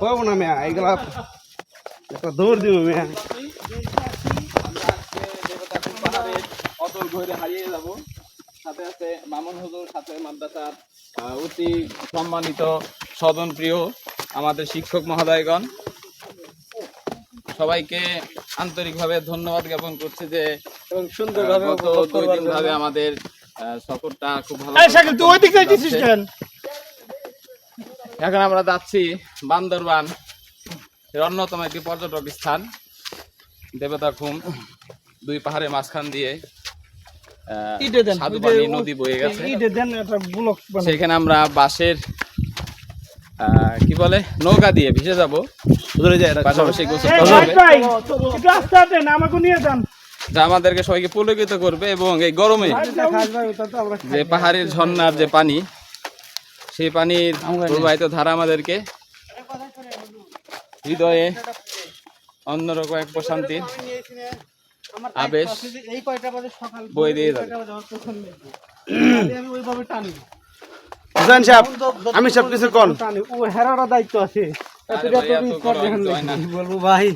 পাবো না মেয়া এগুলা একটা দৌড় দিব মেয়া। পাহাড়ে ঘরে হারিয়ে যাব। সাথে আছে মামুন হুজুর, সাথে মাদ্রাসার অতি সম্মানিত স্বজন প্রিয় আমাদের শিক্ষক মহোদয়গণ। সবাইকে আন্তরিকভাবে ধন্যবাদ জ্ঞাপন করছি যে এবং সুন্দরভাবে দুই দিন ভাবে আমাদের সফরটা খুব ভালো তুই ওই দিক যাইতেছিস কেন? এখন আমরা যাচ্ছি বান্দরবান এর অন্যতম একটি পর্যটক স্থান দেবতা খুম দুই পাহাড়ের মাঝখান দিয়ে ও- নদী বয়ে গেছে। সেখানে আমরা বাঁশের আহ, কি বলে? নৌকা দিয়ে ভেসে যাব। ধরে যায় এটা পাশাপাশি গোসল এই ভাই একটু আস্তে আস্তে না আমাকে নিয়ে যান। যা আমাদেরকে সবাইকে পুলকিত করবে এবং এই গরমে যে পাহাড়ের ঝর্ণার যে পানি সেই পানির প্রবাহিত ধারা আমাদেরকে হৃদয়ে অন্যরকম এক প্রশান্তির আবেশ এই কয়টা বাজে সকাল? বই দিয়ে যাবে। আমি ওইভাবে টানি হুসেন সাহেব আমি সব কিছু কোন। ও হেরারা দায়িত্ব আছে। বলব ভাই?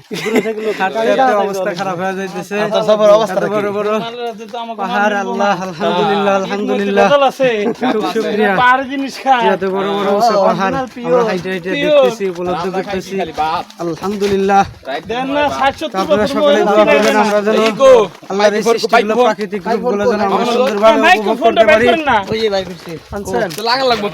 অবস্থা খারাপ হয়ে যাইতেছে। বড় বড় পাহাড় আল্লাহ আলহামদুলিল্লাহ আলহামদুলিল্লাহ। খুব শুকরিয়া। জিনিস খায় এত বড় বড় উঁচু পাহাড়। আমরা হাইটে হাইটে দেখতেছি উপলব্ধি করতেছি। আলহামদুলিল্লাহ রাইত দেন দিন না ভাত। ষাট সত্তর আপনারা সকলে দোয়া করবেন আমরা যেন আল্লাহর এই সৃষ্টিগুলো প্রাকৃতিক রূপগুলো যেন আমরা সুন্দরভাবে উপভোগ করতে পারি। করেন না। আনছেন? তো লাগা লাগবে।